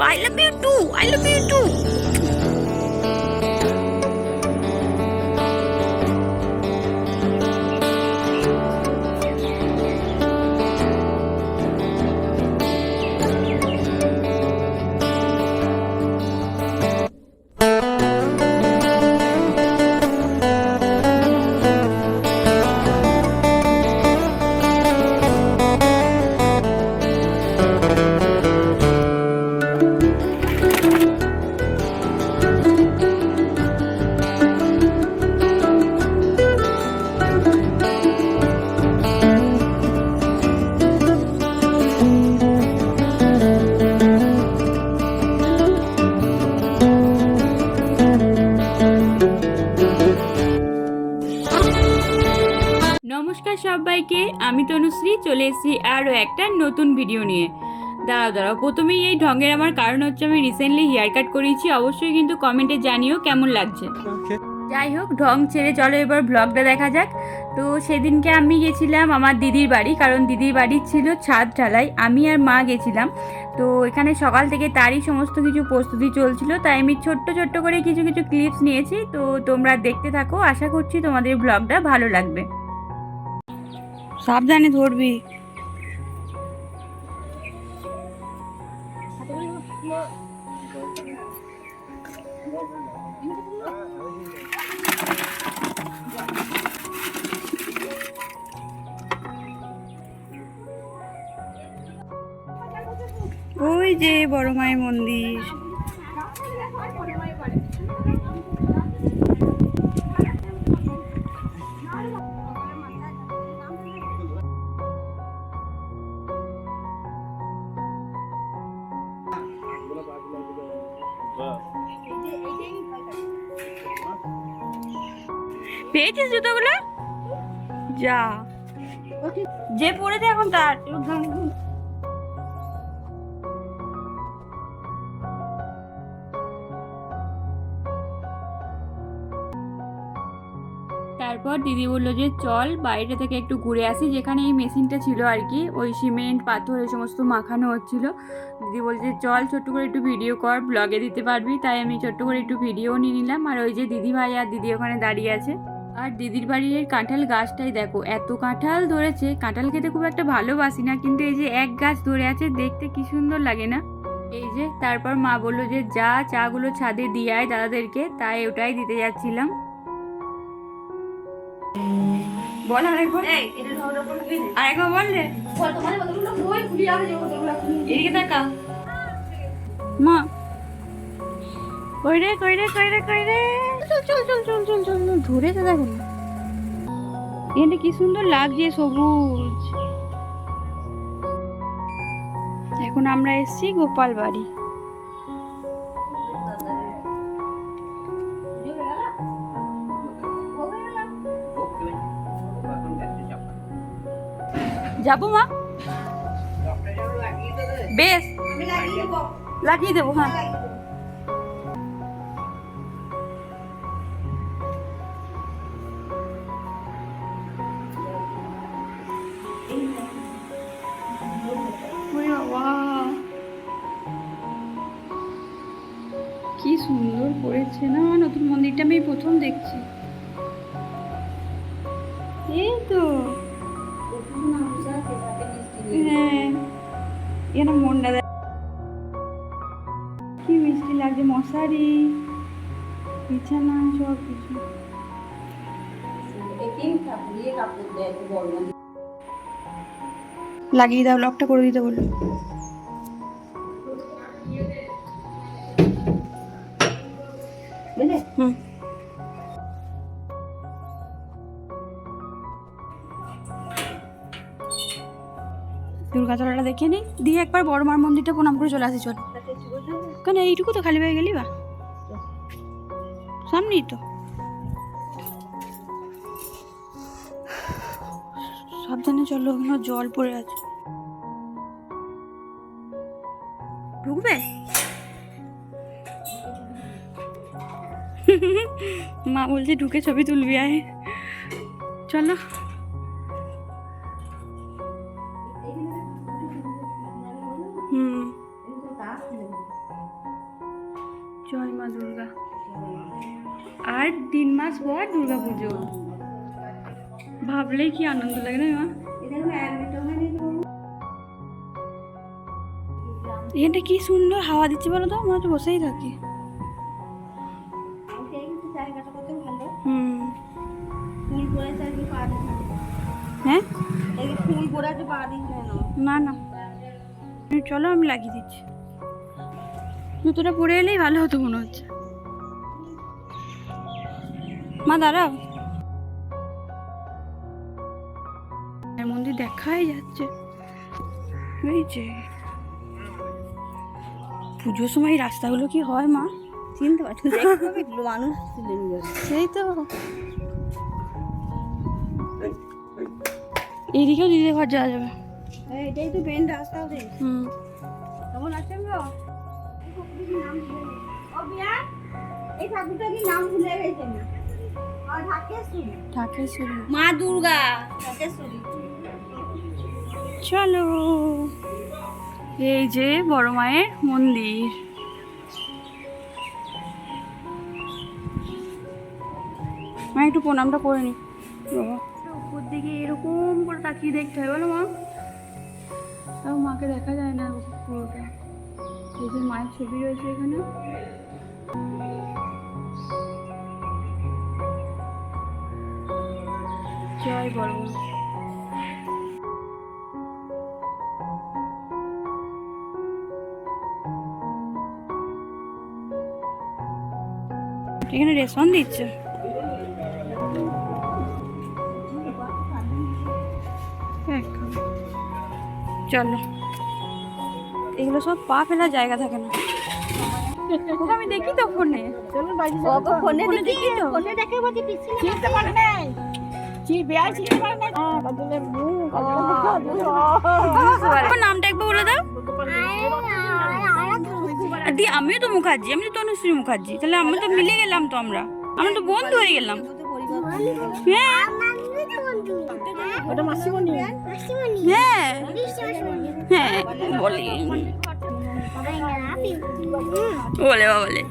I love you too. I love you too. নমস্কার সবাইকে আমি তনুশ্রী চলে এসেছি আরও একটা নতুন ভিডিও নিয়ে। দাঁড়াও দাঁড়াও প্রথমেই এই ঢঙ্গের আমার কারণ হচ্ছে আমি রিসেন্টলি হেয়ার কাট করিয়েছি অবশ্যই কিন্তু কমেন্টে জানিও কেমন লাগছে। যাই হোক ঢং ছেড়ে চলো এবার ব্লগটা দেখা যাক। তো সেদিনকে আমি গেছিলাম আমার দিদির বাড়ি কারণ দিদির বাড়ির ছিল ছাদ ঢালাই আমি আর মা গেছিলাম। তো এখানে সকাল থেকে তারই সমস্ত কিছু প্রস্তুতি চলছিল তাই আমি ছোট্ট ছোট্ট করে কিছু কিছু ক্লিপস নিয়েছি। তো তোমরা দেখতে থাকো আশা করছি তোমাদের ব্লগটা ভালো লাগবে। সাবধানে ধরবি। ওই যে বড় মায়ের মন্দির। পেয়েছিস জুতোগুলো? যা। যে পড়েছে এখন তার। তারপর দিদি বলল যে, চল বাইরে থেকে একটু ঘুরে আসি। যেখানে এই মেশিনটা ছিল আর কি, ওই সিমেন্ট, পাথর, এই সমস্ত মাখানো হচ্ছিল। দিদি বলছে, চল ছোট্ট করে একটু ভিডিও কর ব্লগে দিতে পারবি। তাই আমি ছোট্ট করে একটু ভিডিও নিয়ে নিলাম। আর ওই যে দিদি ভাই আর দিদি ওখানে দাঁড়িয়ে আছে। আর দিদির বাড়ির কাঁঠাল গাছটাই দেখো এত কাঁঠাল ধরেছে কাঁঠাল খেতে খুব একটা ভালোবাসি না কিন্তু এই যে এক গাছ ধরে আছে দেখতে কি সুন্দর লাগে না? এই যে তারপর মা বলল যে যা চাগুলো ছাদে দিয়ে আয় দাদাদেরকে তাই ওটাই দিতে যাচ্ছিলাম। বল আরেকবার আরেকবার বললে এদিকে তাকা মা। কই রে কই রে কই রে কই রে? চল চল চল চল চল চল চল, ধরে তো দেখো। না এখানে কি সুন্দর লাগছে সবুজ। এখন আমরা এসেছি গোপাল বাড়ি। যাব মা। বেশ, লাগিয়ে দেবো হ্যাঁ। কি সুন্দর করেছে না নতুন মন্দিরটা আমি প্রথম দেখছি। এই তো। হ্যাঁ এখানে মনটা কি মিষ্টি লাগছে, মশারি, বিছানা সব কিছু লাগিয়ে দাও লকটা করে দিতে বলো হুম। দুর্গাতলাটা দেখে নিই দিয়ে একবার বড় মার মন্দিরটা প্রণাম করে চলে আসি চল। কেন এইটুকু তো খালি হয়ে গেলি বা? সামনেই তো। সাবধানে চলো ওখানে জল পড়ে আছে। মা বলছে ঢুকে ছবি তুলবি, আয়। চলো। হুম। জয় মা দুর্গা। আর তিন মাস পর দুর্গা পুজো। ভাবলেই কি আনন্দ লাগে না এখানটা কি সুন্দর হাওয়া দিচ্ছে বলো তো? মনে হচ্ছে বসেই থাকি। না না। চলো আমি লাগিয়ে দিচ্ছি। জুতোটা পরে এলেই ভালো হতো মনে হচ্ছে। মা দাঁড়াও। মন্দির দেখাই যাচ্ছে। এই যে। পুজোর সময় রাস্তাগুলো কি হয় মা? চিনতে পারছি মানুষ সেই তো। এইদিকেও দিদি ঘর যাওয়া যাবে। এটাই তো মেন রাস্তা ওদের। হুম। কেমন আছেন গো? এই ঠাকুরটা কি নাম ভুলে গেছেন মা দুর্গা চলো। এই যে বড় মায়ের মন্দির। মা একটু প্রণামটা করে নি। বাবা। উপর দিকে এরকম করে তাকিয়ে দেখতে হয় বলো মা। তাও মাকে দেখা যায় না পুরোটা। এই যে মায়ের ছবি রয়েছে এখানে। জয় বড় এখানে রেশন দিচ্ছে। চলো। এগুলো সব পা ফেলার জায়গা থাকে না। ওকে আমি দেখি তো ফোনে। চলো ওকে ফোনে ফোনে দেখি তো। ফোনে দেখে পিছনে চিনতে পারে নাই। চি বেয়াই চিনতে পারে নাই। কদলে মুখ আমার নামটা একবার বলে দাও। দি আমিও তো মুখার্জি আমি তো তনুশ্রী মুখার্জি তাহলে আমরা তো মিলে গেলাম তো আমরা। আমরা তো বন্ধু হয়ে গেলাম। হ্যাঁ। ওটা মাসিমণি। হ্যাঁ হ্যাঁ। বলে। বলে বলে।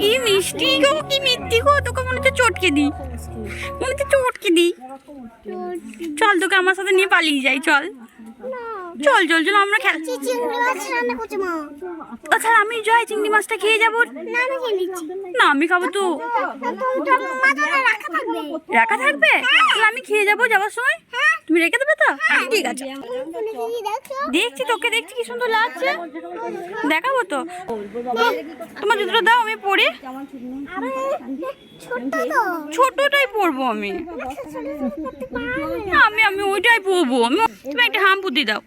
কি মিষ্টি গো কি মিষ্টি গো তোকে মনে হচ্ছে চটকে দি মনে হচ্ছে চটকে দি চল তোকে আমার সাথে নিয়ে পালিয়ে যাই চল। চল চল চল আমরা খেল তাছাড়া আমি জয় চিংড়ি মাছটা খেয়ে যাব। না আমি খাব তো। রাখা থাকবে। তাহলে আমি খেয়ে যাব যাওয়ার সময়? তুমি রেখে দেবে তো? ঠিক আছে। দেখছি তোকে দেখছি কি সুন্দর লাগছে। দেখাবো তো। তোমার জুতোটা দাও আমি পরে। ছোটটাই পরবো আমি। না, আমি আমি ওইটাই পরবো। আমি তুমি একটা হাম বুদ্ধি দাও।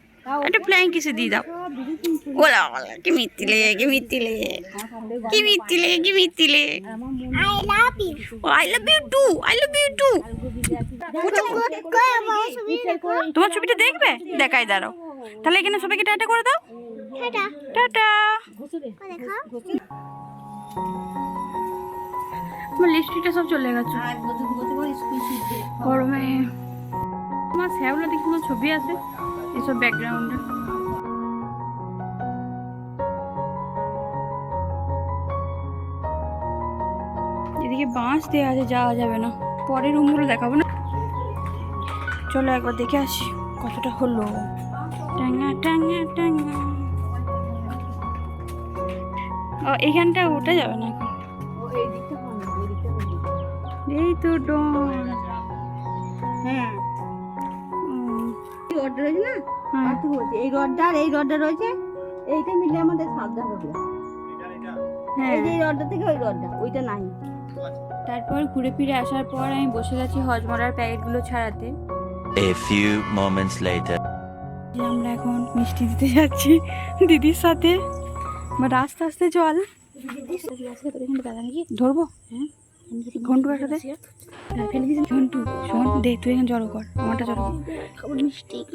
একটা প্ল্যান কিসে দিয়ে দাও। ওলা ওলা কি মিত্তিলে কি মিত্তিলে কি মিত্তিলে কি মিত্তিলে I love you too I love you too তোমার ছবিটা দেখবে? দেখাই দাঁড়াও। তাহলে এখানে সবাইকে টাটা করে দাও। টাটা। আমার লিপস্টিকটা সব চলে গেছে। গরমে। আমার শ্যাওলা দেখি কোনো ছবি আছে? এসব ব্যাকগ্রাউন্ডে এদিকে বাঁশ দেওয়া আছে যাওয়া যাবে না। পরে রুমগুলো দেখাবো না। চলো একবার দেখে আসি কতটা হলো। টাঙ্গা টাঙ্গা টাঙ্গা ও এখানটা ওঠা যাবে না এখন? এই তো ডন হ্যাঁ। এই রড রয়েছে না? হ্যাঁ। আর তো বলছি এই রডটা আর এই রডটা রয়েছে এইটা মিলে আমাদের সাতটা হবে। হ্যাঁ। এই রডটা থেকে ওই রডটা ওইটা নাই। তারপর ঘুরে ফিরে আসার পর আমি বসে গেছি হজমরার প্যাকেটগুলো ছাড়াতে। A few moments later. যে আমরা এখন মিষ্টি দিতে যাচ্ছি দিদির সাথে। বাট আস্তে আস্তে চল। ধরবো? হ্যাঁ। ঘন্টু একসাথে ঘন্টু, শোন, দে, তুই এখানে জড়ো কর, আমারটা জড়ো।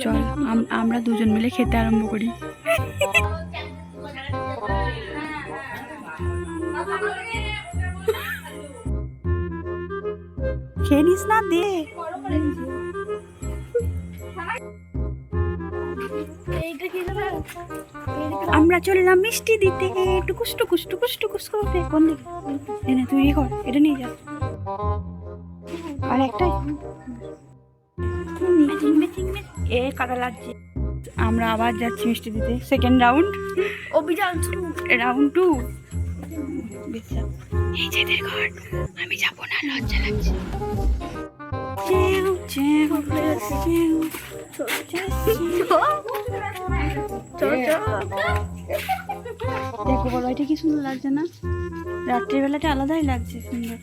চল, আম- আমরা দুজন মিলে খেতে আরম্ভ করি। খেয়ে নিস না, দে। আমরা চললাম মিষ্টি দিতে টুকুস টুকুস টুকুস টুকুস করতে কোন দিকে? এনে তুই কর এটা নিয়ে যা। আর একটাই। এ কাদা লাগছে। আমরা আবার যাচ্ছি মিষ্টি দিতে। সেকেন্ড রাউন্ড অভিযান রাউন্ড টু এই যে দেখ আমি যাব না লজ্জা লাগছে। দেখো বলো এটা কি সুন্দর লাগছে না রাত্রির বেলাটা আলাদাই লাগছে সুন্দর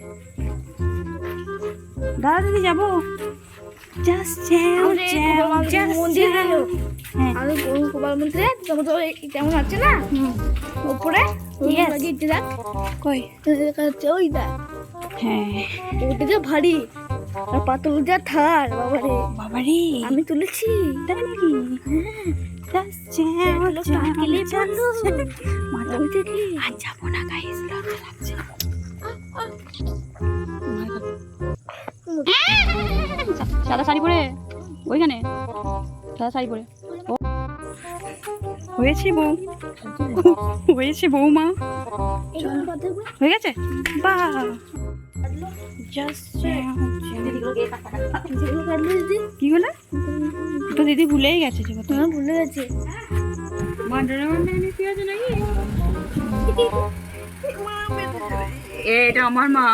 দাদা দিদি যাব জাস্ট জাস্ট। হ্যাঁ আমি গোপাল মন্দিরে তো আছে না উপরে Yes. দেখ কই ওই দেখ হ্যাঁ ওটা যে ভারী পাতল যা থার বাবারে। বাবারে। আমি তুলেছি। তাই নাকি? না গাইস সাদা শাড়ি পরে? ওইখানে? সাদা শাড়ি পরে। হয়েছে বউ। হয়েছে বৌমা হয়ে গেছে? বাহ। জাস্ট কি হলো? তো দিদি ভুলেই গেছে যে হ্যাঁ ভুলে গেছে? এটা আমার মা।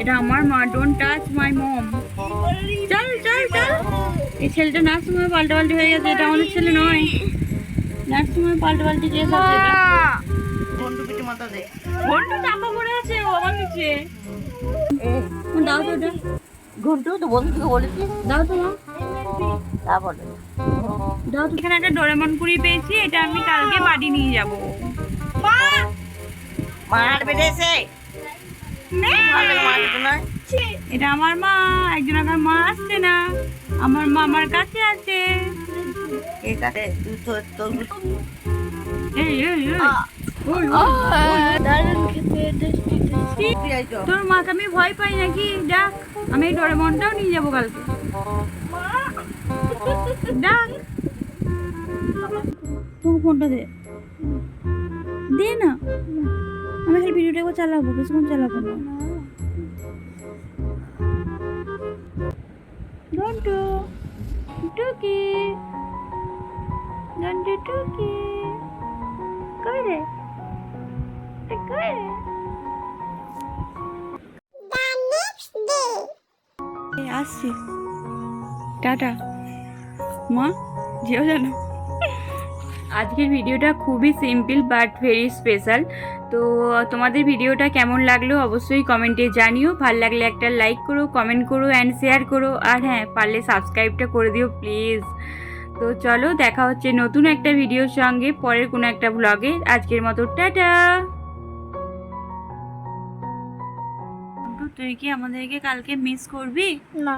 এটা আমার মা। ডোন্ট টাচ মাই মম চল চল চল। এই ছেলেটা নার্সিং হোমে পাল্টা পাল্টি হয়ে গেছে। এটা আমাদের ছেলে নয়। নার্সিং হোমে পাল্টা পাল্টি যে সব বন্ধু পিঠে মাথা দে। বন্ধু চাপা পড়ে আছে ও আমার নিচে ও, দাও তো ওটা তো বন্ধুকে বলেছি? দাও তো মা তারপরে দাও তো। এখানে একটা ডোরেমন কুড়ি পেয়েছি এটা আমি কালকে বাড়ি নিয়ে যাব। মার বেড়েছে এটা আমার মা একজন আমার মা আসছে না। আমার মা আমার কাছে আছে। এখানে দুটো তোর তোর মাকে আমি ভয় পাই নাকি? ডাক আমি এই ডোরেমনটাও নিয়ে যাব কালকে। ডাক তুমি ফোনটা দে। দে না। আমি খালি ভিডিওটা একবার চালাবো বেশিক্ষণ চালাবো না। ডন্টু টুকি। ডন্টু টুকি। কই রে? আসছি। টাটা। মা যেও জানো আজকের ভিডিওটা খুবই সিম্পল বাট ভেরি স্পেশাল। তো তোমাদের ভিডিওটা কেমন লাগল অবশ্যই কমেন্টে জানিও। ভালো লাগলে একটা লাইক করো কমেন্ট করো অ্যান্ড শেয়ার করো। আর হ্যাঁ পারলে সাবস্ক্রাইবটা করে দিও প্লিজ। তো চলো দেখা হচ্ছে নতুন একটা ভিডিওর সঙ্গে পরের কোনো একটা ব্লগে আজকের মতো টাটা! তুই কি আমাদেরকে কালকে মিস করবি? না।